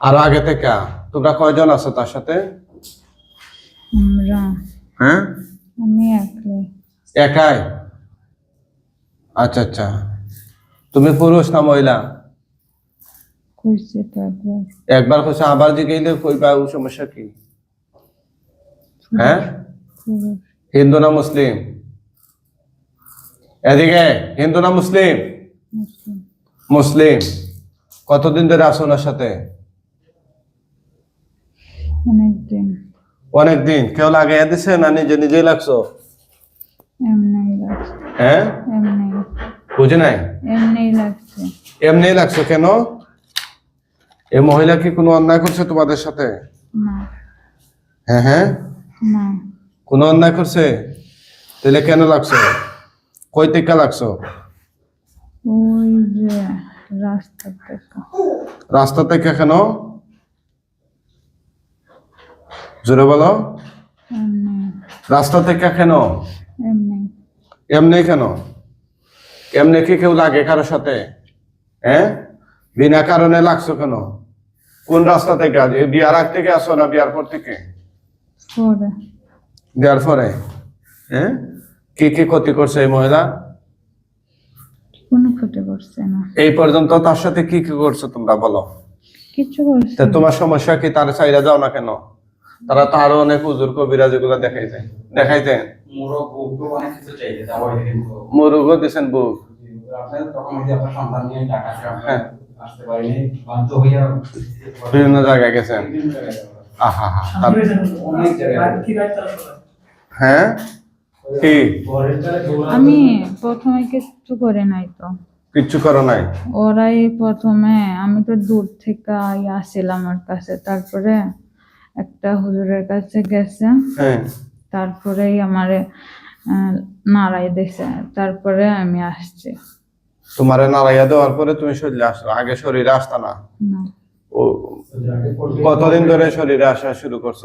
আরও আগে থেকে তোমরা কয়জন আছো তার সাথে? হ্যাঁ? আমি একাই? আচ্ছা আচ্ছা। তুমি পুরুষ না মহিলা? একবার। একবার কইছে আবার জিগাইলে কইবা ও সমস্যা কি? হ্যাঁ? হিন্দু না মুসলিম? এদিকে হিন্দু না মুসলিম? মুসলিম। কতদিন ধরে আছো ওনার সাথে? অনেকদিন। অনেকদিন। কেউ লাগাইয়া দিছে না নিজে নিজেই লাগছো? হ্যাঁ? বুঝে নাই? এমনি লাগছো। কেন? এই মহিলা কি কোনো অন্যায় করছে তোমাদের সাথে? হ্যাঁ হ্যাঁ? কোনো অন্যায় করছে? তাহলে কেন লাগছো? কই থেকে লাগছো? ওই যে রাস্তা থেকে। রাস্তা থেকে কেন? জোরে বলো। রাস্তা থেকে কেন? এমনি। এমনি কেন? এমনি কি কেউ লাগে কারোর সাথে? হ্যাঁ? বিনা কারণে লাগছো কেন? কোন রাস্তা থেকে? বিয়ার আগ থেকে আসো না বিয়ার পর থেকে? বিয়ার পরে? হ্যাঁ? কি কি ক্ষতি করছে এই মহিলা? কোনো ক্ষতি করছে না। এই পর্যন্ত তার সাথে কি কি করছ তোমরা বলো? কিছু করছে তোমার সমস্যা কি? তার চাইরা যাও না কেন? তারা তো আরও অনেক হুজুর কবিরাজ এগুলো দেখাইছে। দেখাইছে? মুরুগও দিছেন বুক। হ্যাঁ। আসতে পারেনি বাধ্য হইয়া বিভিন্ন জায়গায় গেছেন। আহা তার- হ্যাঁ? কি? আমি প্রথমে কিছু করে নাই তো। কিচ্ছু করো নাই? ওরাই প্রথমে আমি তো দূর থেকে আসছিলাম আমার কাছে। তারপরে একটা হুজুরের কাছে গেছে। হ্যাঁ। তারপরেই আমারে নাড়াই দিছে। তারপরে আমি আসছি। তোমারে নাড়াইয়া দেওয়ার পরে তুমি শরীরে আসো আগে শরীরে আসতা না? কতদিন ধরে শরীরে আসা শুরু করছ?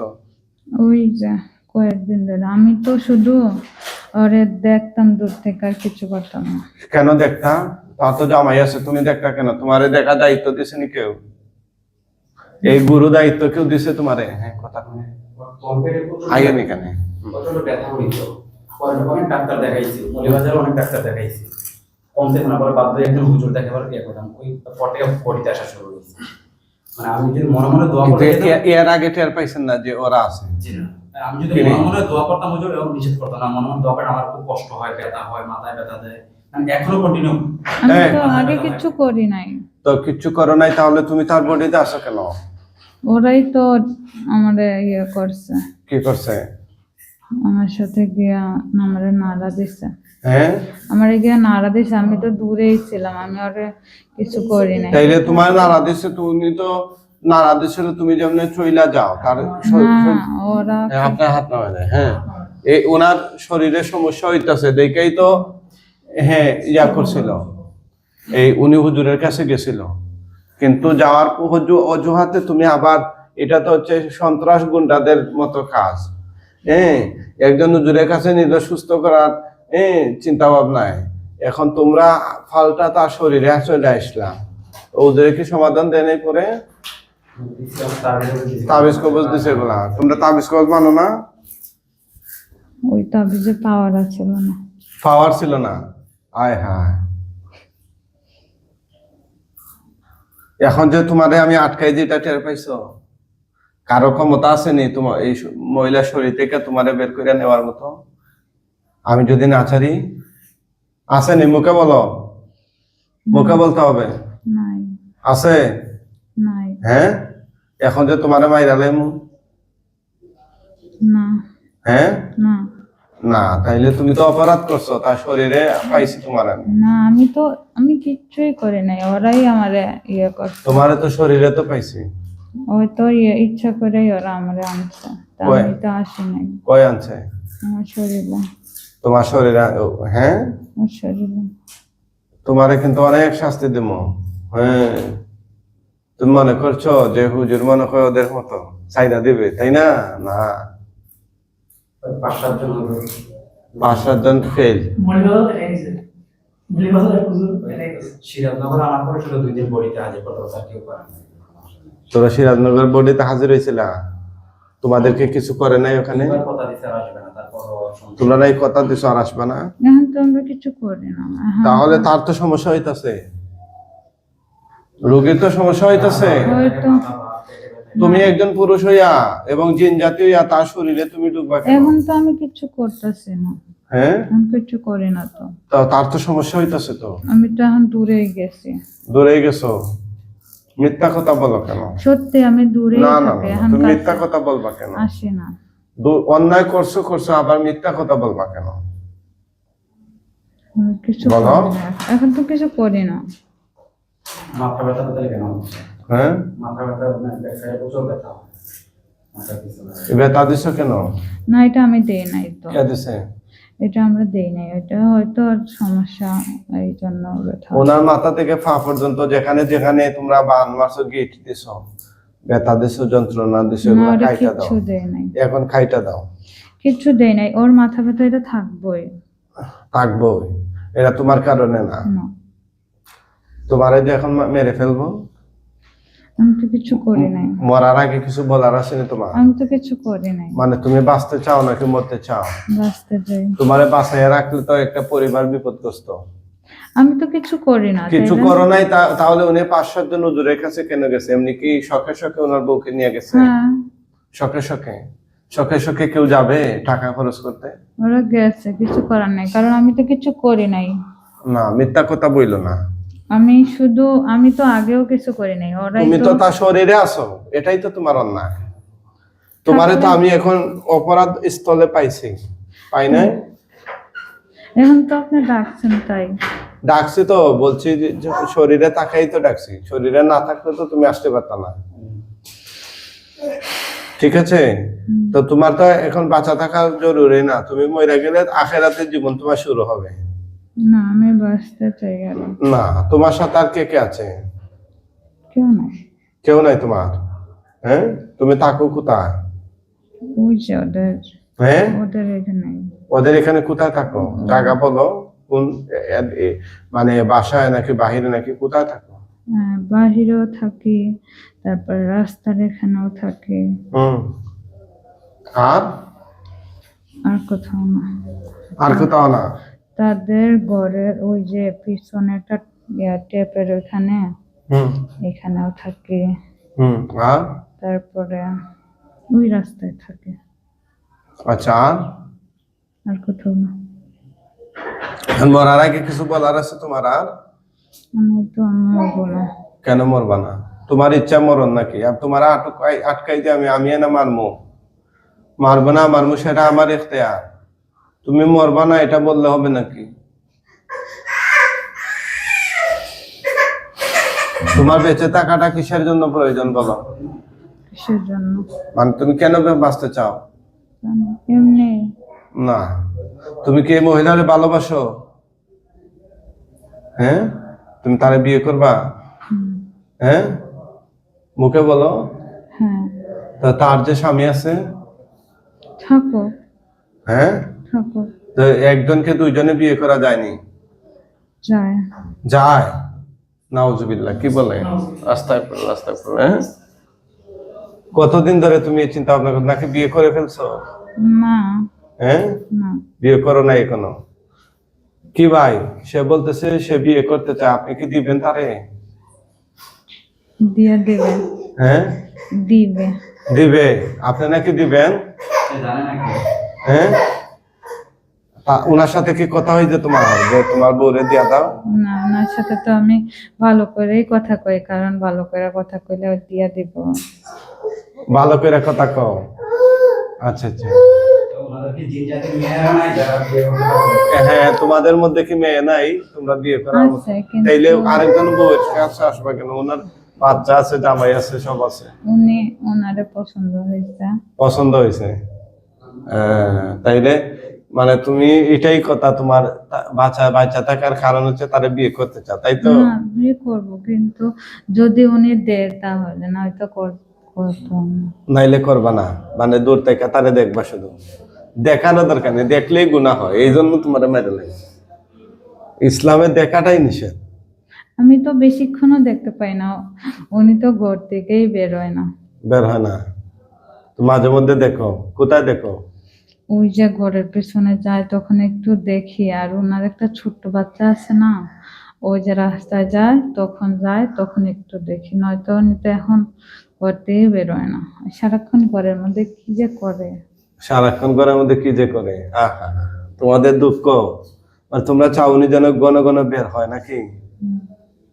ওই যে কয়েকদিন ধরে। আমি তো শুধু ওরে দেখতাম দূর থেকে আর কিছু করতাম না। কেন দেখতা? তা তো জামাই আছে তুমি দেখতা কেন? তোমারে দেখা দায়িত্ব দিছেনি কেউ? এই গুরু দায়িত্ব কেউ দিছে তোমারে? হ্যাঁ কথা কেন? প্রচণ্ড ব্যথা করিত পরে অনেক ডাক্তার দেখাইছি মলিবাজারে অনেক ডাক্তার দেখাইছি। কমতে না পরে বাধ্য একজন হুজুর দেখাবার ইয়ে করলাম ওই পর থেকে করিতে আসা শুরু হয়েছে মানে আমি যদি মনে মনে দোয়া করে এর আগে টের পাইছেন না যে ওরা আছে? জি না। আমি যদি মনে মনে দোয়া করতাম হুজুর এরকম নিষেধ করতাম না। মনে মনে দোয়া করে আমার খুব কষ্ট হয় ব্যথা হয় মাথায় ব্যথা দেয়। মানে এখনও কন্টিনিউ আমি হ্যাঁ। তো আগে কিছু করি নাই। তো কিচ্ছু করো নাই তাহলে তুমি তার বডিতে আসো কেন? ওরাই তো আমারে ইয়ে করছে। কি করছে? আমার সাথে গিয়া আমারে নাড়া দিছে। হ্যাঁ? আমার গিয়া নাড়া দিছে আমি তো দূরেই ছিলাম আমি ওরে কিছু করি নাই। তাইলে তোমার নাড়া দিচ্ছে তুমি তো দিছিল তুমি যেমন চইলা যাও তার না আপনার হাত নামে দেয় হ্যাঁ। এই ওনার শরীরে সমস্যা হইতাছে দেখেই তো হ্যাঁ ইয়া করছিল। এই উনি হুজুরের কাছে গেছিল। কিন্তু যাওয়ার অজুহাতে তুমি আবার এটা তো হচ্ছে সন্ত্রাস গুন্ডাদের মতো কাজ। হ্যাঁ একজন হুজুরের কাছে নিজে সুস্থ করার হ্যাঁ চিন্তা ভাবনায় এখন তোমরা ফালটা তার শরীরে চলে আসলাম ওদের কি সমাধান দেয় পরে? তাবিজ কবজ দিছে এগুলা। তোমরা তাবিজ কবজ মানো না? ওই তাবিজে পাওয়ার ছিল না পাওয়ার ছিল না? আয় হায়। এখন যে তোমারে আমি আটকাই যেটা টের পাইছো? কারও ক্ষমতা আসেনি তোমার এই মহিলা শরীর থেকে তোমারে বের করে নেওয়ার মতো? আমি যদি না ছাড়ি? আসেনি মুখে বলো। মুখে বলতে হবে? আছে? হ্যাঁ? এখন যে তোমারে মাইরালে না। হ্যাঁ? না। না তাইলে তুমি তো অপরাধ করছ তার শরীরে পাইছি তোমার। না আমি তো আমি কিচ্ছুই করি নাই ওরাই আমারে ইয়ে করছে। তোমারে তো শরীরে তো পাইছি। ওই তো ইয়ে ইচ্ছা করেই ওরা আমারে আনছে আমি তো আসি নাই। কয় আনছে? আমার শরীরে। তোমার শরীরে হ্যাঁ? আমার শরীরে। তোমারে কিন্তু অনেক শাস্তি দেব। হ্যাঁ। তুমি মনে করছ যে হুজুর মনে করে ওদের মতো চাইনা দিবে তাই না? না। পাঁচ সাতজন ফেল। তোরা সিরাজনগর বডিতে হাজির হয়েছিলা? তোমাদেরকে কিছু করে নাই ওখানে। তোমরা নাই কথা দিছো আর আসবে না? এখন তাহলে তার তো সমস্যা হইতাছে। রোগীর তো সমস্যা হইতেছে। তুমি একজন পুরুষ হইয়া এবং জিন জাতি হইয়া তার শরীরে তুমি ঢুকবা এখন তো আমি কিছু করতেছি না। হ্যাঁ? আমি কিছু করি না তো। তার তো সমস্যা হইতাছে তো। আমি তো এখন দূরে গেছি। দূরে গেছো। মিথ্যা কথা বলো কেন? সত্যি আমি দূরে না না তুমি মিথ্যা কথা বলবা কেন? আসি না। অন্যায় করছ করছ আবার মিথ্যা কথা বলবা কেন? কিছু এখন তো কিছু করি না। মাথা ব্যথা কেন হ্যাঁ? মাথা ব্যথা মানে প্রচুর ব্যথা। মাথা পিছনে। এ ব্যথা দিছো কেন? না এটা আমি দেই নাই তো। কে দিছে? এটা আমরা দেই নাই। এটা হয়তো সমস্যা এই জন্য ব্যথা ওনার মাথা থেকে পা পর্যন্ত যেখানে যেখানে তোমরা বান মারছো গিট দিছো ব্যথা দিছো যন্ত্রণা দিছো এগুলো খাইটা দাও। দেয় নাই। এখন খাইটা দাও। কিচ্ছু দেয় নাই। ওর মাথা ব্যথা এটা থাকবোই। থাকব এটা তোমার কারণে না। তোমারে যে এখন মেরে ফেলব? আমি তো কিছু করি নাই। মরার আগে কিছু বলার আসেনি তোমার? আমি তো কিছু করি নাই। মানে তুমি বাঁচতে চাও নাকি মরতে চাও? বাঁচতে যাই তোমারে বাঁচাইয়া রাখলে তো একটা পরিবার বিপদগ্রস্ত। আমি তো কিছু করি না কিছু করো নাই তাহলে উনি পাঁচ সাতজন হুজুরের কাছে কেন গেছে? এমনি কি শখে শখে ওনার বউকে নিয়ে গেছে? হ্যাঁ। শখে শখে? শখে শখে কেউ যাবে টাকা খরচ করতে? ওরা গেছে কিছু করার নাই কারণ আমি তো কিছু করি নাই। না মিথ্যা কথা বইলো না। আমি শুধু আমি তো আগেও কিছু করি নাই ওরাই তুমি তো তার শরীরে আছো এটাই তো তোমার অন্যায়। তোমারে তো আমি এখন অপরাধ স্থলে পাইছি পাই নাই? এখন তো আপনি ডাকছেন তাই। ডাকছি তো বলছি যে যে শরীরে তাকাই তো ডাকছি শরীরে না থাকলে তো তুমি আসতে পারত না। ঠিক আছে? তো তোমার তো এখন বাঁচা থাকা জরুরি না তুমি মরে গেলে আখেরাতের জীবন তোমার শুরু হবে। না আমি বাঁচতে চাই আর না তোমার সাথে আর কে কে আছে? কেউ নাই। কেউ নাই তোমার? হ্যাঁ? তুমি থাকো কোথায়? ওই যে ওদের। হ্যাঁ? ওদের এখানে। ওদের এখানে কোথায় থাকো? জায়গা বলো। কোন মানে বাসায় নাকি বাহিরে নাকি কোথায় থাকো? হ্যাঁ, বাহিরেও থাকি তারপর রাস্তার এখানেও থাকি। হুম। আর? আর কোথাও না। আর কোথাও না। তাদের ঘরের ওই যে পিছনেটা টেপের ওইখানে? এখানেও থাকি। তারপরে ওই রাস্তায় থাকে। আচ্ছা আর? কোথাও না। মরার আগে কিছু বলার আছে তোমার আর? আমি তো মরবো না। কেন মরবা না? তোমার ইচ্ছা মরণ নাকি? আর তোমার আটকাই আটকাই যে আমি আমি না মারমু? মারবো না মারমু সেটা আমার এখতেয়ার তুমি মরবা না এটা বললে হবে নাকি? তোমার বেঁচে থাকাটা কিসের জন্য প্রয়োজন বলো? কিসের জন্য? মানে তুমি কেন বাঁচতে চাও? এমনি। না। তুমি কি এই মহিলারে ভালোবাসো? হ্যাঁ? তুমি তারে বিয়ে করবা? হ্যাঁ? মুখে বলো। হ্যাঁ। তো তার যে স্বামী আছে? থাকো হ্যাঁ? তো একজনকে দুইজনে বিয়ে করা যায়নি? যায়। যায়? নাউজুবিল্লাহ কি বলে? আস্তায় আস্তায় হ্যাঁ? কতদিন ধরে তুমি এই চিন্তা ভাবনা করো? নাকি বিয়ে করে ফেলছো? না। হ্যাঁ? বিয়ে করো না এখনও? কি ভাই সে বলতেছে সে বিয়ে করতে চায় আপনি কি দিবেন তারে? দিয়ে দেবে। হ্যাঁ? দিবে। দিবে। আপনি নাকি দিবেন? জানে নাকি? হ্যাঁ? ওনার সাথে কি কথা হয়েছে তোমার? যে তোমার বউরে দিয়া দাও। না ওনার সাথে তো আমি ভালো করেই কথা কই কারণ ভালো করে কথা কইলে দিয়ে দিব। ভালো করে কথা কও। আচ্ছা আচ্ছা? হ্যাঁ তোমাদের মধ্যে কি মেয়ে নাই? তোমরা বিয়ে করার তাইলে আরেকজন বউয়ের কাছে আসবে কেন? ওনার বাচ্চা আছে জামাই আছে সব আছে। উনি ওনারে পছন্দ হয়েছে। পছন্দ হয়েছে। আহ, তাইলে মানে তুমি এটাই কথা তোমার বাচ্চা বাচ্চা থাকার কারণ হচ্ছে তারা বিয়ে করতে চাও তাই তো? না বিয়ে করব কিন্তু যদি উনি দেয় তাহলে না হয়তো কর- করতাম নাইলে করবা না মানে দূর থেকে তারে দেখবা শুধু। দেখানো দরকার নেই দেখলেই গুণা হয় এই জন্য তোমার মেরে লাগে ইসলামে দেখাটাই নিষেধ। আমি তো বেশিক্ষণও দেখতে পাই না উনি তো ঘর থেকেই বেরোয় না। বের হয় না। মাঝে মধ্যে দেখো কোথায় দেখো? ওই যে ঘরের পেছনে যায় তখন একটু দেখি আর ওনার একটা ছোট্ট বাচ্চা আছে না ওই যে রাস্তায় যায় তখন যায় তখন একটু দেখি। নয়তো উনি তো এখন ঘর থেকে বেরোয় না। সারাক্ষণ ঘরের মধ্যে কি যে করে? সারাক্ষণ ঘরের মধ্যে কি যে করে? আহা তোমাদের দুঃখ। আর তোমরা চাউনি যেন ঘন ঘন বের হয় নাকি।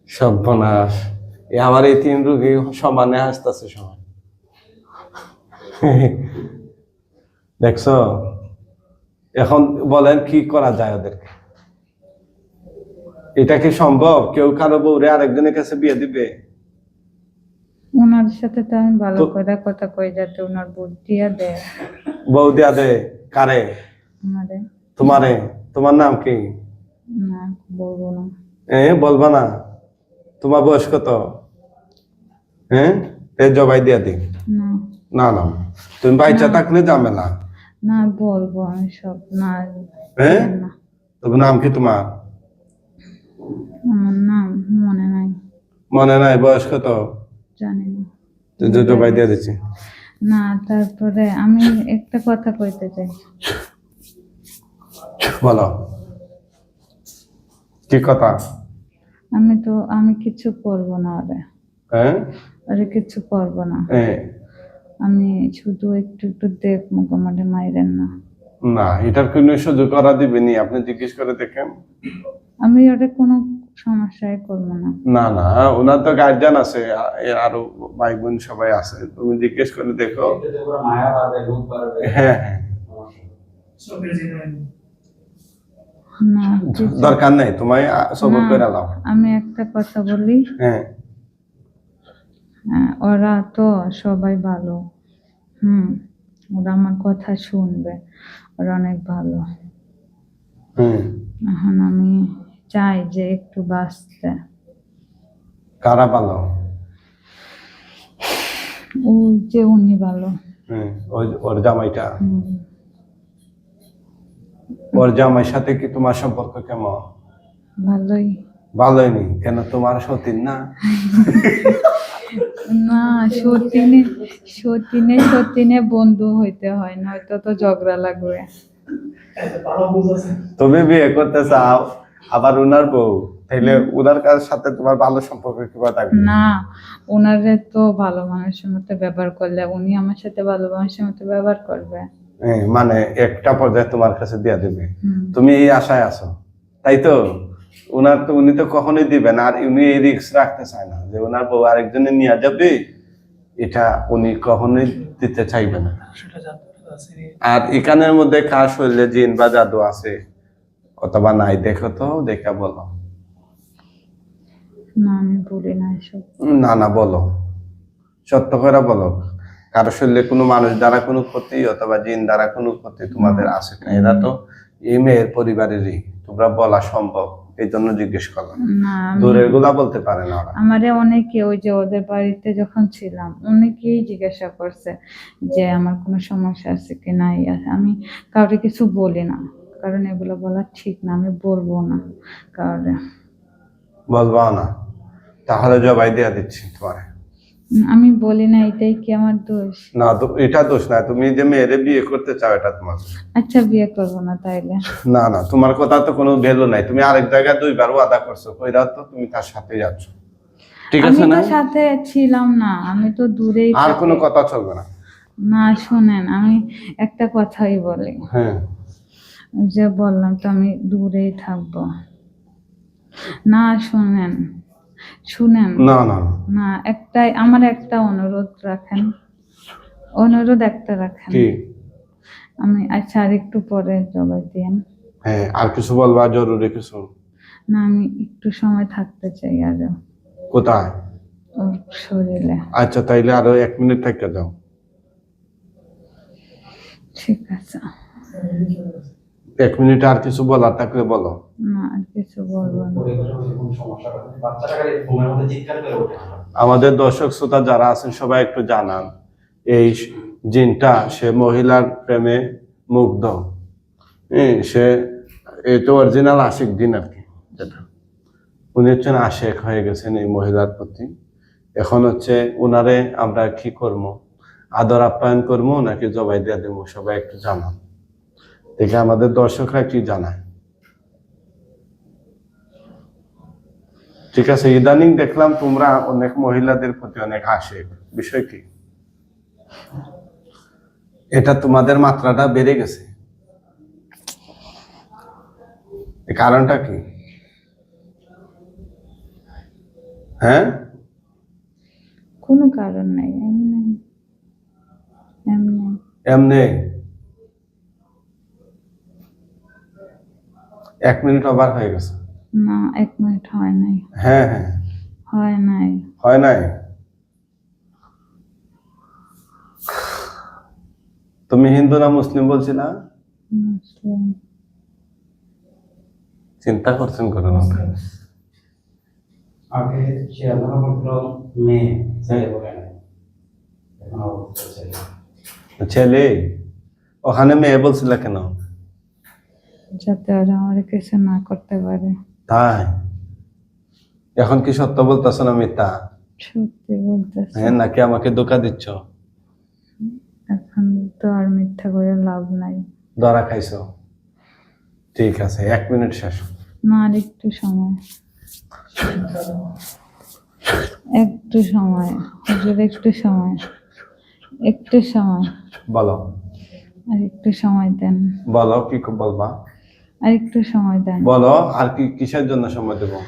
সর্বনাশ। আমার এই তিন রুগী সমানে হাসতেছে সবাই। দেখছ? এখন বলেন কি করা যায় ওদেরকে? এটা কি সম্ভব? কেউ কারও বউরে আরেকজনের কাছে বিয়ে দিবে? ওনার সাথে তো আমি ভালো করে কথা কই যাতে ওনার বুদ্ধিয়া দেয় বউ দিয়া দে কারে? আমারে তোমারে। তোমার নাম কি? না বলব না। এ বলবা না। তোমার বয়স কত? হ্যাঁ এ জবাই দিয়া দি না। না না। তুমি বাচ্চা থাকলে ঝামেলা। না বলব আমি সব না হ্যাঁ? নাম কি তোমার? আমার নাম মনে নাই। মনে নাই বয়স কত? জানি না। তুই তো জবাই দিয়ে দিচ্ছি। না তারপরে আমি একটা কথা কইতে চাই। বলো। কি কথা? আমি তো আমি কিছু করব না ওরে। হ্যাঁ? ওরে কিছু করব না। এ, আমি শুধু একটু একটু দেখ মোকামাটি মাইরেন না। না এটার কোনো সুযোগ করা দিবেনি আপনি জিজ্ঞেস করে দেখেন। আমি ওরে কোনো সমস্যায় করব না। না না ওনার তো গার্জিয়ান আছে আরও ভাই বোন সবাই আছে তুমি জিজ্ঞেস করে দেখো। হ্যাঁ হ্যাঁ। না দরকার নেই তোমায় সবর করে আমি একটা কথা বলি। হ্যাঁ, ওরা তো সবাই ভালো। হুম ওরা আমার কথা শুনবে। ওরা অনেক ভালো। এখন আমি চাই যে একটু বাঁচতে। কারা ভালো? ওই যে উনি ভালো। ওর জামাইটা। ওর জামাইয়ের সাথে কি তোমার সম্পর্ক কেমন? ভালোই। ভালোই নি। কেন তোমার সতীন না? না সতীনে সতীনে সতীনে বন্ধু হইতে হয় নয়তো তো ঝগড়া লাগবে। তুমি বিয়ে করতে চাও আবার উনার বউ তাইলে উনার কার সাথে তোমার ভালো সম্পর্ক কিবা থাকবে? না ওনারে তো ভালো মানুষের মতো ব্যবহার করলে উনি আমার সাথে ভালো মানুষের মতো ব্যবহার করবে। মানে একটা পর্যায়ে তোমার কাছে দিয়া দেবে। তুমি এই আশায় আছো তাই তো? উনার তো উনি তো কখনোই দিবেন আর উনি এই রিস্ক রাখতে চায় না যে ওনার বউ আরেকজনে নিয়ে যাবে এটা উনি কখনোই দিতে চাইবে না। আর এখানের মধ্যে কার শরীরে জিন বা জাদু আছে? অথবা নাই দেখো তো দেখা বলো। না না না না বলো। সত্য করে বলো। কারও শরীরে কোনো মানুষ দ্বারা কোনো ক্ষতি অথবা জিন দ্বারা কোনো ক্ষতি তোমাদের আছে না এরা তো এই মেয়ের পরিবারেরই। তোমরা বলা সম্ভব। এই জন্য জিজ্ঞেস করলাম। দূরেরগুলা বলতে পারে না ওরা। আমারে অনেকে ওই যে ওদের বাড়িতে যখন ছিলাম অনেকেই জিজ্ঞাসা করছে যে আমার কোনো সমস্যা আছে কি নাই। আছে আমি কাউকে কিছু বলি না কারণ এগুলো বলা ঠিক না আমি বলব না কারণ বলবা না। তাহলে জবাই দেওয়া দিচ্ছি তোমার। আমি বলি না এটাই কি আমার দোষ? না তো এটা দোষ না তুমি যে মেয়েরে বিয়ে করতে চাও এটা তোমার আচ্ছা বিয়ে করব না তাইলে। না না তোমার কথা তো কোনো ভ্যালু নাই। তুমি আরেক জায়গায় দুইবার ওয়াদা করছ কইরা তো তুমি তার সাথে যাচ্ছ। ঠিক আছে না? আমি তো সাথে ছিলাম না আমি তো দূরেই আর কোনো কথা চলবে না। না শোনেন আমি একটা কথাই বলি। হ্যাঁ। যে বললাম তো আমি দূরেই থাকব। না শুনেন শুনেন? না না না। একটাই আমার একটা অনুরোধ রাখেন। অনুরোধ একটা রাখেন। কি? আমি আচ্ছা আর একটু পরে জবাব দিয়েন। হ্যাঁ আর কিছু বলবা? জরুরি কিছু? না আমি একটু সময় থাকতে চাই আরও। কোথায়? শরীরে। আচ্ছা তাইলে আরও এক মিনিট থেকে যাও। ঠিক আছে। এক মিনিট আর কিছু বলার থাকলে বলো। আমাদের দর্শক শ্রোতা যারা আছেন সবাই একটু জানান এই জিনটা সে মহিলার প্রেমে মুগ্ধ। হ্যাঁ, সে এই তো অরিজিনাল আশিক দিন আর কি যেটা। উনি হচ্ছেন আশেক হয়ে গেছেন এই মহিলার প্রতি। এখন হচ্ছে উনারে আমরা কি করব? আদর আপ্যায়ন করব নাকি জবাই দিয়ে দেবো? সবাই একটু জানান। দেখে আমাদের দর্শকরা কি জানায়? ঠিক আছে ইদানিং দেখলাম তোমরা অনেক মহিলাদের প্রতি অনেক আশেক বিষয় কি? এটা তোমাদের মাত্রাটা বেড়ে গেছে। কারণটা কি? হ্যাঁ? কোনো কারণ নাই এমনি এমনি এমনি এক মিনিট ওভার হয়ে গেছে। না এক মিনিট হয় নাই। হ্যাঁ হ্যাঁ। হয় নাই। হয় নাই? তুমি হিন্দু না মুসলিম বলছিলা? মুসলিম। চিন্তা করছেন করুন আগে সে আল্লাহ মেয়ে না ছেলে? ওখানে মেয়ে বলছিল কেন? যাতে ওরা আমার কিছু না করতে পারে। তাই? এখন কি সত্য বলতেছ না মিথ্যা? সত্যি বলতেছে। হ্যাঁ নাকি আমাকে ধোকা দিচ্ছ? এখন তো আর মিথ্যা করে লাভ নাই। ধরা খাইছো? ঠিক আছে এক মিনিট শেষ। না আর একটু সময়। একটু সময় হুজুর একটু সময়। একটু সময়। বলো। আর একটু সময় দেন। বলো কি বলবা? আর একটু সময় দেন। বলো আর কি কিসের জন্য সময় দেবো?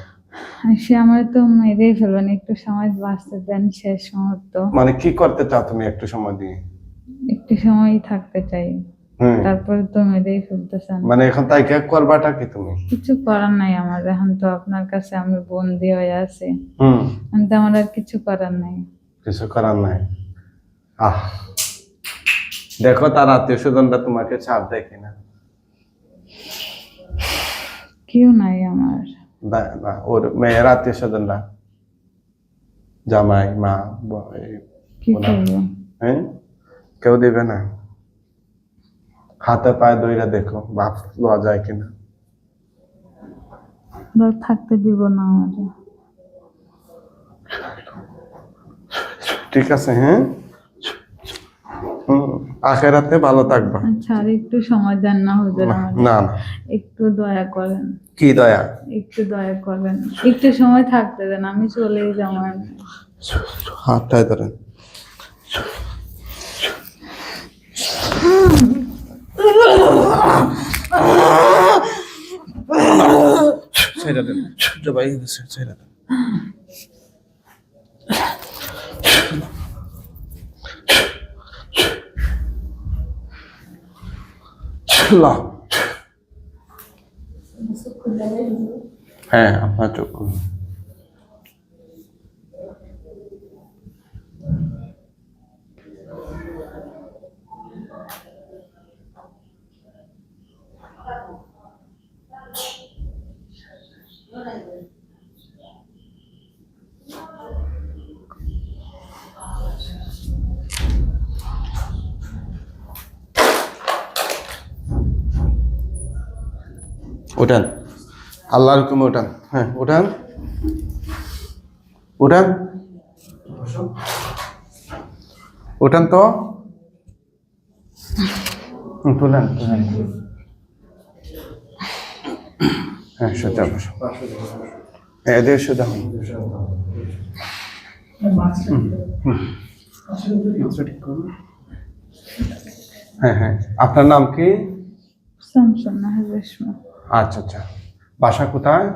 সে আমার তো মেরেই ফেলবেন একটু সময় বাঁচতে দেন শেষ মুহূর্ত। মানে কি করতে চাও তুমি একটু সময় দিয়ে? একটু সময়ই থাকতে চাই। তারপরে তো মেরেই ফেলতেছেন। মানে এখন তাই কে করবাটা কি তুমি? কিছু করার নাই আমার এখন তো আপনার কাছে আমি বন্দি হয়ে আছি। হুম। তো আমার আর কিছু করার নাই। কিছু করার নাই। আহ। দেখো তার আত্মীয় স্বজনরা তোমাকে ছাড় দেয় কিনা। কেউ নাই আমার। ওর মেয়ের আত্মীয় স্বজনরা। জামাই মা হ্যাঁ? কেউ দেবে না। হাতে পায়ে দইরা দেখো বাপ লওয়া যায় কিনা। থাকতে দিব না আমার। ঠিক আছে হ্যাঁ? আখেরাতে ভালো থাকবা। আচ্ছা আর একটু সময় দেন না হুজুর না একটু দয়া করেন। কি দয়া? একটু দয়া করবেন একটু সময় থাকতে দেন আমি চলে যাব। হাতটাই ধরেন। ছেড়ে দেন। ছেড়ে দেন। লাও। হ্যাঁ আপনার চোখ উঠান আল্লাহর হুকুমে উঠান হ্যাঁ উঠান উঠান উঠান তো? তুলেন। হ্যাঁ হ্যাঁ হ্যাঁ হ্যাঁ। আপনার নাম কি? রেশমা। আচ্ছা আচ্ছা। বাসা কোথায়?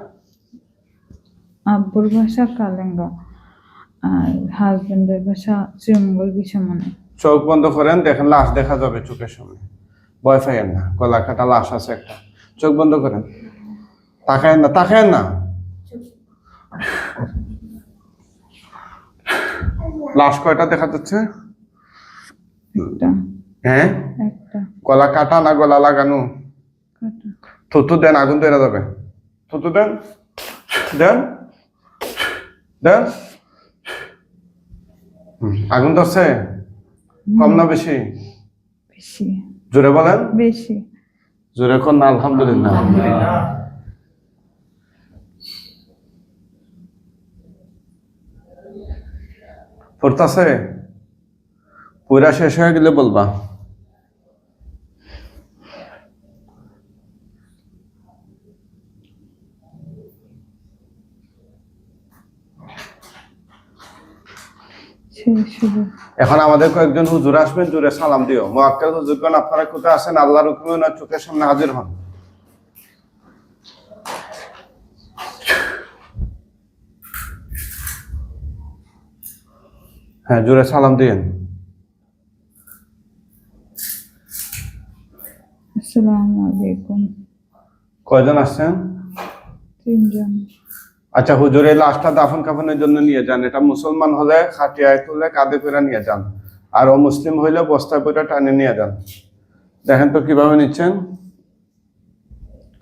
আব্বুর ভাষা কালেঙ্গা। আর হাজবেন্ডের ভাষা শ্রীমঙ্গল বিষমনে। চোখ বন্ধ করেন দেখেন লাশ দেখা যাবে চোখের সামনে। ভয় পাইয়েন না গলা কাটা লাশ আছে একটা। চোখ বন্ধ করেন। তাকায়েন না তাকায়েন না। লাশ কয়টা দেখা যাচ্ছে? হ্যাঁ? একটা। গলা কাটা না গলা লাগানো? থুতু দেন আগুন তৈরা যাবে। থুতু দেন দেন দেন। আগুন ধরছে? কম না বেশি? জোরে বলেন। বেশি। জোরে কোন আলহামদুলিল্লাহ। পড়তাছে পুরা শেষ হয়ে গেলে বলবা। এখন আমাদের কয়েকজন হুজুর আসবেন জুড়ে সালাম দিও। মোয়াক্কেল হুজুরগণ আপনারা কোথায় আছেন? আল্লাহর হুকুমে ওনার চোখের সামনে হাজির হন। হ্যাঁ জুড়ে সালাম দিয়েন। আসসালামু আলাইকুম। কয়জন আসছেন? তিনজন। আচ্ছা হুজুর এই লাশটা দাফন কাফনের জন্য নিয়ে যান। এটা মুসলমান হলে খাটিয়ায় তুলে কাঁধে করে নিয়ে যান। আর ও মুসলিম হইলে বস্তায় করে টানে নিয়ে যান। দেখেন তো কীভাবে নিচ্ছেন?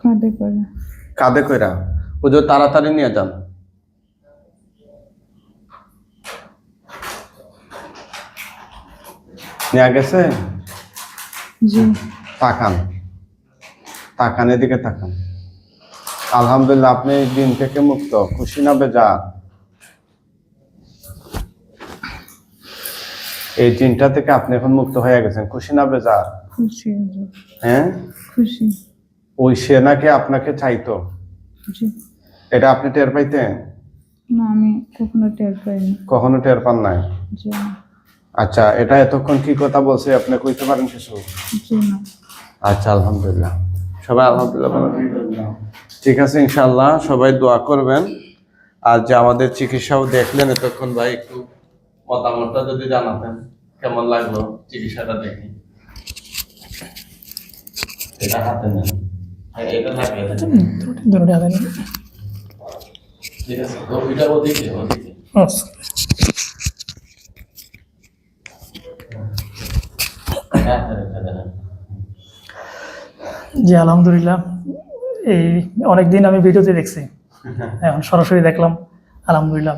কাঁদে কাঁধে কইরা। হুজুর তাড়াতাড়ি নিয়ে যান। নিয়ে গেছে? তাকান। তাকান এদিকে তাকান। আলহামদুলিল্লাহ আপনি এই দিন থেকে মুক্ত খুশি না বেজা। এই দিনটা থেকে আপনি এখন মুক্ত হয়ে গেছেন খুশি না বেজা? খুশি হ্যাঁ? খুশি। ওই সে নাকি আপনাকে চাইতো? এটা আপনি টের পাইতেন? না আমি কখনো টের পাইনি। কখনো টের পান নাই? আচ্ছা এটা এতক্ষণ কি কথা বলছে আপনি কইতে পারেন কিছু? আচ্ছা আলহামদুলিল্লাহ। সবাই আলহামদুলিল্লাহ। ঠিক আছে ইনশাল্লাহ সবাই দোয়া করবেন। আর যে আমাদের চিকিৎসাও দেখলেন এতক্ষণ ভাই একটু মতামতটা যদি জানাতেন কেমন লাগল চিকিৎসাটা দেখি? এটা হাতে নেন। হ্যাঁ, এটা লাগিয়ে দেন। দুটোটা আলাদা ঠিক আছে তো ওইটা ওদিকে ওদিকে। আচ্ছা। হ্যাঁ হ্যাঁ দেন। জি আলহামদুলিল্লাহ। এই অনেকদিন আমি ভিডিওতে দেখছি। এখন সরাসরি দেখলাম আলহামদুলিল্লাহ।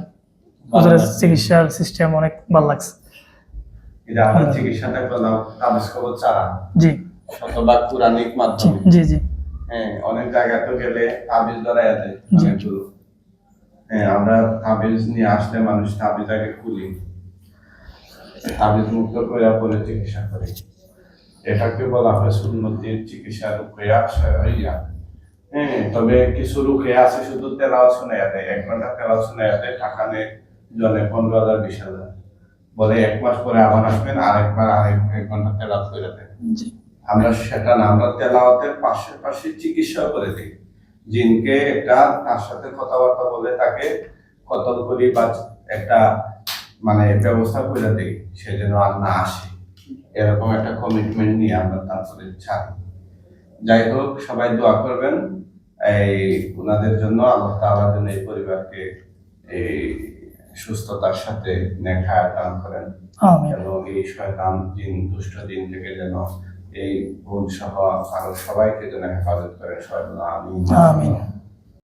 হুজুরের চিকিৎসার সিস্টেম অনেক ভালো লাগছে। এটা আমরা চিকিৎসাটা করলাম তাবিজ কবর ছাড়া। জি। শতভাগ পুরাণিক মাধ্যমে। জি জি। হ্যাঁ অনেক জায়গা তো গেলে তাবিজ ধরাই আছে অনেকগুলো। হ্যাঁ আমরা তাবিজ নিয়ে আসলে মানুষ তাবিজ আগে খুলি। তাবিজ মুক্ত করে পরে চিকিৎসা করি। এটাকে বলা হয় সুন্নতির চিকিৎসা রুকিয়া শরিয়া হ্যাঁ তবে কিছু রুকিয়া আছে শুধু তেলাও শুনে দেয় এক ঘণ্টা তেলাও শুনে দেয় টাকা নেই জনে পনেরো হাজার বিশ হাজার। বলে এক মাস পরে আবার আসবেন আরেকবার আরেক এক ঘণ্টা তেলাও করে দেয় আমরা সেটা না আমরা তেলাওয়াতের পাশাপাশি চিকিৎসা করে দিই। জিনকে একটা তার সাথে কথাবার্তা বলে তাকে কতল করি বা একটা মানে ব্যবস্থা করে দিই সে যেন আর না আসে। এরকম একটা কমিটমেন্ট নিয়ে আমরা তারপরে ছাড়ি যাই হোক সবাই দোয়া করবেন। এই ওনাদের জন্য আল্লাহ তালা যেন এই পরিবারকে এই সুস্থতার সাথে নেখা দান করেন। এবং এই শয়তান দিন দুষ্ট দিন থেকে যেন এই বোন সহ আরও সবাইকে যেন হেফাজত করেন। সবাই আমিন।